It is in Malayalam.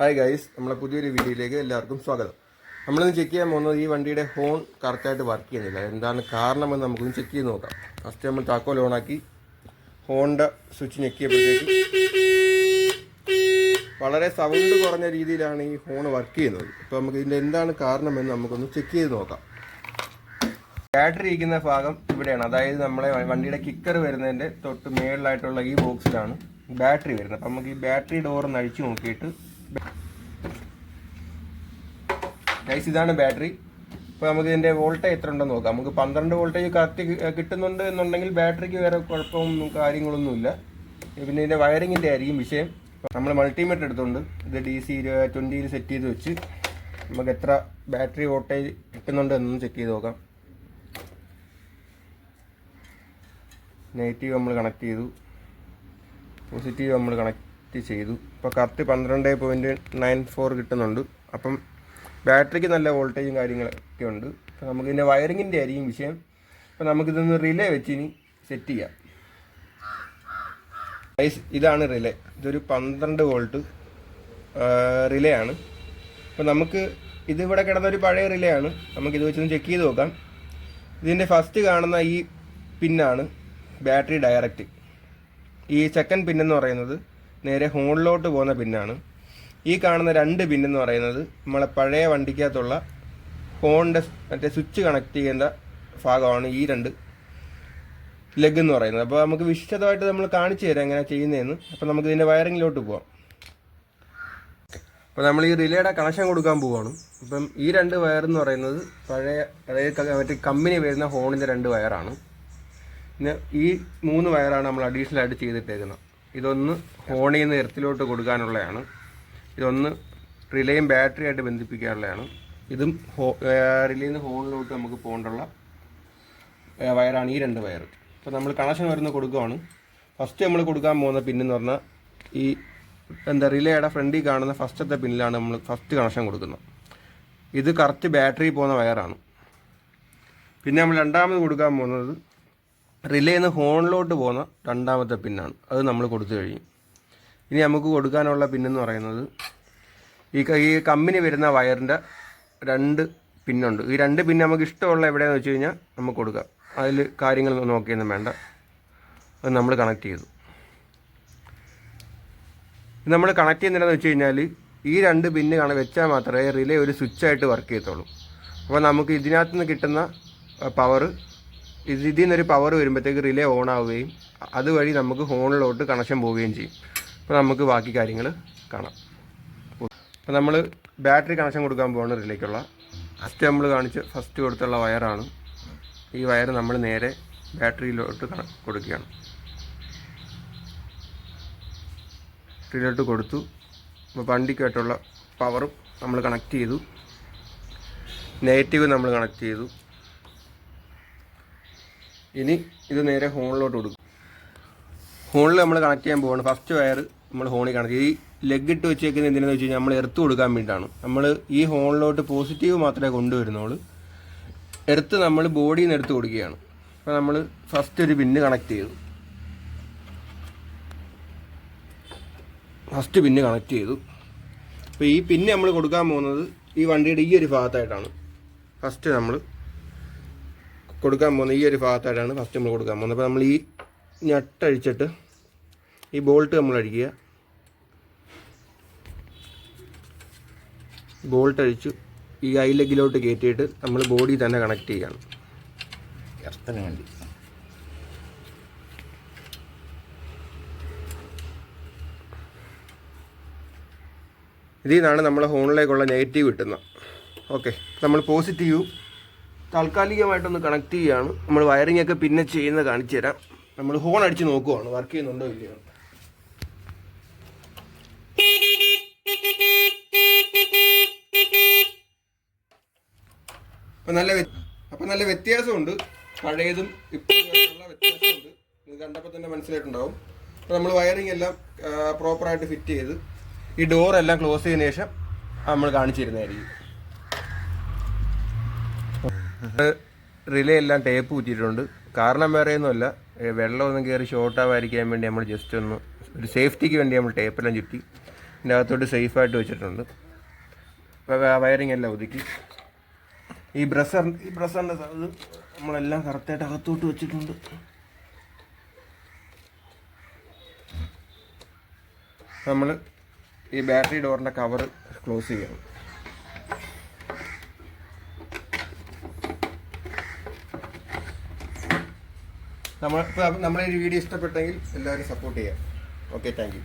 ഹായ് ഗൈസ് നമ്മളെ പുതിയൊരു വീഡിയോയിലേക്ക് എല്ലാവർക്കും സ്വാഗതം. നമ്മളിന്ന് ചെക്ക് ചെയ്യാൻ പോകുന്നത് ഈ വണ്ടിയുടെ ഹോൺ കറക്റ്റായിട്ട് വർക്ക് ചെയ്യുന്നില്ല. എന്താണ് കാരണമെന്ന് നമുക്കൊന്ന് ചെക്ക് ചെയ്ത് നോക്കാം. ഫസ്റ്റ് നമ്മൾ താക്കോൽ ഓണാക്കി ഹോണിന്റെ സ്വിച്ച് ഞെക്കിയപ്പോഴത്തേക്ക് വളരെ സൗണ്ട് കുറഞ്ഞ രീതിയിലാണ് ഈ ഹോൺ വർക്ക് ചെയ്യുന്നത്. അപ്പോൾ നമുക്ക് ഇതിന്റെ എന്താണ് കാരണമെന്ന് നമുക്കൊന്ന് ചെക്ക് ചെയ്ത് നോക്കാം. ബാറ്ററി ഇരിക്കുന്ന ഭാഗം ഇവിടെയാണ്. അതായത് നമ്മളെ വണ്ടിയുടെ കിക്കർ വരുന്നതിന്റെ തൊട്ട് മേളിലായിട്ടുള്ള ഈ ബോക്സിലാണ് ബാറ്ററി വരുന്നത്. അപ്പം നമുക്ക് ഈ ബാറ്ററി ഡോർ ഒന്ന് അഴിച്ചു നോക്കിയിട്ട് ഗൈസ് ഇതാണ് ബാറ്ററി ഇപ്പോൾ നമുക്ക് ഇതിന്റെ വോൾട്ടേജ് എത്ര ഉണ്ടെന്ന് നോക്കാം. നമുക്ക് പന്ത്രണ്ട് വോൾട്ടേജ് കറക്റ്റ് കിട്ടുന്നുണ്ട് എന്നുണ്ടെങ്കിൽ ബാറ്ററിക്ക് വേറെ കുഴപ്പമൊന്നും കാര്യങ്ങളൊന്നുമില്ല പിന്നെ ഇതിന്റെ വയറിങ്ങിന്റെ ആയിരിക്കും വിഷയം. നമ്മൾ മൾട്ടിമീറ്റർ എടുത്തുകൊണ്ട് ഇത് ഡി സി ട്വന്റിയിൽ സെറ്റ് ചെയ്ത് വെച്ച് നമുക്ക് എത്ര ബാറ്ററി വോൾട്ടേജ് കിട്ടുന്നുണ്ട് എന്നൊന്ന് ചെക്ക് ചെയ്ത് നോക്കാം. നെഗറ്റീവ് നമ്മൾ കണക്ട് ചെയ്തു. പോസിറ്റീവ് നമ്മൾ കണക്ട് ചെയ്തു. ഇപ്പോൾ കറക്റ്റ് പന്ത്രണ്ട് പോയിന്റ് നയൻ ഫോർ കിട്ടുന്നുണ്ട്. അപ്പം ബാറ്ററിക്ക് നല്ല വോൾട്ടേജും കാര്യങ്ങളൊക്കെ ഉണ്ട്. അപ്പോൾ നമുക്ക് ഇതിന്റെ വയറിങ്ങിന്റെ ആയിരിക്കും വിഷയം. അപ്പോൾ നമുക്കിതൊന്ന് റിലേ വെച്ച് ഇനി സെറ്റ് ചെയ്യാം ഇതാണ് റിലേ ഇതൊരു പന്ത്രണ്ട് വോൾട്ട് റിലേ ആണ്. അപ്പോൾ നമുക്ക് ഇതിവിടെ കിടന്നൊരു പഴയ റിലേ ആണ്. നമുക്കിത് വെച്ചൊന്ന് ചെക്ക് ചെയ്ത് നോക്കാം. ഇതിന്റെ ഫസ്റ്റ് കാണുന്ന ഈ പിന്നാണ് ബാറ്ററി ഡയറക്റ്റ് ഈ സെക്കൻഡ് പിന്നെന്ന് പറയുന്നത് നേരെ ഹോണിലോട്ട് പോകുന്ന പിന്നാണ്. ഈ കാണുന്ന രണ്ട് പിന്നെന്ന് പറയുന്നത് നമ്മളെ പഴയ വണ്ടിക്കകത്തുള്ള ഹോണിന്റെ മറ്റേ സ്വിച്ച് കണക്ട് ചെയ്യേണ്ട ഭാഗമാണ് ഈ രണ്ട് ലെഗ് എന്ന് പറയുന്നത്. അപ്പോൾ നമുക്ക് വിശദമായിട്ട് നമ്മൾ കാണിച്ചു തരാം എങ്ങനെ ചെയ്യുന്നതെന്ന്. അപ്പോൾ നമുക്ക് ഇതിന്റെ വയറിങ്ങിലോട്ട് പോവാം. അപ്പോൾ നമ്മൾ ഈ റിലേയുടെ കണക്ഷൻ കൊടുക്കാൻ പോവാണ്. അപ്പം ഈ രണ്ട് വയർ എന്ന് പറയുന്നത് പഴയ അതായത് മറ്റേ കമ്പനി വരുന്ന ഹോണിന്റെ രണ്ട് വയറാണ്. പിന്നെ ഈ മൂന്ന് വയറാണ് നമ്മൾ അഡീഷണൽ ആയിട്ട് ചെയ്തിട്ടേക്കുന്നത്. ഇതൊന്ന് ഹോണിൽ നിന്ന് എർത്തിലോട്ട് കൊടുക്കാനുള്ളതാണ്. ഇതൊന്ന് റിലേയും ബാറ്ററി ആയിട്ട് ബന്ധിപ്പിക്കാനുള്ളതാണ്. ഇതും ഹോ റിലേയിൽ നിന്ന് ഹോണിലോട്ട് നമുക്ക് പോകേണ്ടുള്ള വയറാണ് ഈ രണ്ട് വയർ അപ്പോൾ നമ്മൾ കണക്ഷൻ വരുന്ന കൊടുക്കുകയാണ് ഫസ്റ്റ് നമ്മൾ കൊടുക്കാൻ പോകുന്ന പിന്നെന്ന് പറഞ്ഞാൽ ഈ എന്താ റിലേയുടെ ഫ്രണ്ടിൽ കാണുന്ന ഫസ്റ്റത്തെ പിന്നിലാണ് നമ്മൾ ഫസ്റ്റ് കണക്ഷൻ കൊടുക്കുന്നത്. ഇത് കറക്റ്റ് ബാറ്ററി പോകുന്ന വയറാണ്. പിന്നെ നമ്മൾ രണ്ടാമത് കൊടുക്കാൻ പോകുന്നത് റിലേന്ന് ഹോണിലോട്ട് പോകുന്ന രണ്ടാമത്തെ പിന്നാണ്. അത് നമ്മൾ കൊടുത്തു കഴിഞ്ഞു. ഇനി നമുക്ക് കൊടുക്കാനുള്ള പിന്നെന്ന് പറയുന്നത് ഈ ഈ കമ്പനി വരുന്ന വയറിന്റെ രണ്ട് പിന്നുണ്ട്. ഈ രണ്ട് പിന്ന് നമുക്ക് ഇഷ്ടമുള്ള എവിടെയെന്ന് വെച്ച് കഴിഞ്ഞാൽ നമുക്ക് കൊടുക്കാം. അതിൽ കാര്യങ്ങൾ നോക്കിയൊന്നും വേണ്ട. അത് നമ്മൾ കണക്ട് ചെയ്തു. നമ്മൾ കണക്ട് ചെയ്യുന്നതെന്ന് വെച്ച് കഴിഞ്ഞാൽ ഈ രണ്ട് പിന്ന് കാണാൻ വെച്ചാൽ മാത്രമേ റിലേ ഒരു സ്വിച്ചായിട്ട് വർക്ക് ചെയ്യത്തുള്ളൂ. അപ്പോൾ നമുക്ക് ഇതിനകത്ത് നിന്ന് കിട്ടുന്ന പവർ ഇതിൽ നിന്നൊരു പവർ വരുമ്പോഴത്തേക്ക് റിലേ ഓൺ ആവുകയും അതുവഴി നമുക്ക് ഫോണിലോട്ട് കണക്ഷൻ പോവുകയും ചെയ്യും. അപ്പോൾ നമുക്ക് ബാക്കി കാര്യങ്ങൾ കാണാം. അപ്പോൾ നമ്മൾ ബാറ്ററി കണക്ഷൻ കൊടുക്കാൻ പോകുന്ന റിലേക്കുള്ള ഫസ്റ്റ് നമ്മൾ കാണിച്ച് ഫസ്റ്റ് കൊടുത്തുള്ള വയറാണ് ഈ വയർ നമ്മൾ നേരെ ബാറ്ററിയിലോട്ട് കൊടുക്കുകയാണ്. ബാറ്ററിയിലോട്ട് കൊടുത്തു. അപ്പോൾ വണ്ടിക്കായിട്ടുള്ള പവറും നമ്മൾ കണക്ട് ചെയ്തു. നെഗറ്റീവ് നമ്മൾ കണക്ട് ചെയ്തു. ഇനി ഇത് നേരെ ഹോണിലോട്ട് കൊടുക്കും. ഹോണിൽ നമ്മൾ കണക്ട് ചെയ്യാൻ പോവാണ്. ഫസ്റ്റ് വയർ നമ്മൾ ഹോണിൽ കണക്ട് ഈ ലെഗ് ഇട്ട് വെച്ചേക്കുന്നത് എന്തിനാന്ന് വെച്ച് കഴിഞ്ഞാൽ നമ്മൾ എർത്ത് കൊടുക്കാൻ വേണ്ടിയിട്ടാണ്. നമ്മൾ ഈ ഹോണിലോട്ട് പോസിറ്റീവ് മാത്രമേ കൊണ്ടുവരുന്നുള്ളൂ. എർത്ത് നമ്മൾ ബോഡിയിൽ നിന്ന് എടുത്ത് കൊടുക്കുകയാണ്. അപ്പോൾ നമ്മൾ ഫസ്റ്റ് ഒരു പിന്ന് കണക്ട് ചെയ്തു. ഫസ്റ്റ് പിന്ന് കണക്ട് ചെയ്തു. അപ്പോൾ ഈ പിന്ന് നമ്മൾ കൊടുക്കാൻ പോകുന്നത് ഈ വണ്ടിയുടെ ഈ ഒരു ഭാഗത്തായിട്ടാണ്. ഫസ്റ്റ് നമ്മൾ കൊടുക്കാൻ പോകുന്നത് ഈ ഒരു ഭാഗത്തായിട്ടാണ് ഫസ്റ്റ് നമ്മൾ കൊടുക്കാൻ പോകുന്നത്. അപ്പോൾ നമ്മൾ ഈ ഞട്ടഴിച്ചിട്ട് ഈ ബോൾട്ട് നമ്മൾ അഴിക്കുക. ബോൾട്ട് അഴിച്ചു ഈ ഐ ലെഗിലോട്ട് കയറ്റിയിട്ട് നമ്മൾ ബോഡി തന്നെ കണക്ട് ചെയ്യുകയാണ് എർത്തിന് വേണ്ടി. ഇതിൽ നിന്നാണ് നമ്മൾ ഹോണിലേക്കുള്ള നെഗറ്റീവ് കിട്ടുന്നത്. ഓക്കെ നമ്മൾ പോസിറ്റീവ് താൽക്കാലികമായിട്ടൊന്ന് കണക്ട് ചെയ്യുകയാണ് നമ്മൾ വയറിംഗ് ഒക്കെ പിന്നെ ചെയ്യുന്നത് കാണിച്ചു തരാം. നമ്മൾ ഹോൺ അടിച്ച് നോക്കുവാണ്. വർക്ക് ചെയ്യുന്നുണ്ടോ ഇല്ലയോ? അപ്പം നല്ല അപ്പൊ നല്ല വ്യത്യാസമുണ്ട്. പഴയതും ഇപ്പോഴുള്ള വ്യത്യാസമുണ്ട്. ഇത് കണ്ടപ്പോൾ തന്നെ മനസ്സിലായിട്ടുണ്ടാവും. അപ്പോൾ നമ്മൾ വയറിംഗ് എല്ലാം പ്രോപ്പറായിട്ട് ഫിറ്റ് ചെയ്ത് ഈ ഡോർ എല്ലാം ക്ലോസ് ചെയ്തതിനു ശേഷം നമ്മൾ കാണിച്ചു തരുന്നതായിരിക്കും. റിലേ എല്ലാം ടേപ്പ് കുത്തിയിട്ടുണ്ട് കാരണം വേറെ ഒന്നുമല്ല വെള്ളമൊന്നും കയറി ഷോർട്ട് ആവാതിരിക്കാൻ വേണ്ടി നമ്മൾ ജസ്റ്റ് ഒന്ന് ഒരു സേഫ്റ്റിക്ക് വേണ്ടി നമ്മൾ ടേപ്പെല്ലാം ചുറ്റി ഇതിന്റെ അകത്തോട്ട് സേഫായിട്ട് വെച്ചിട്ടുണ്ട്. വയറിങ് എല്ലാം ഒതുക്കി. ഈ ബ്രസർ ഈ ബ്രസറിന്റെ ഇത് നമ്മളെല്ലാം കറക്റ്റായിട്ട് അകത്തോട്ട് വെച്ചിട്ടുണ്ട്. നമ്മൾ ഈ ബാറ്ററി ഡോറിന്റെ കവർ ക്ലോസ് ചെയ്യണം. നമ്മൾ നമ്മളെ ഒരു വീഡിയോ ഇഷ്ടപ്പെട്ടെങ്കിൽ എല്ലാവരും സപ്പോർട്ട് ചെയ്യാം ഓക്കെ താങ്ക്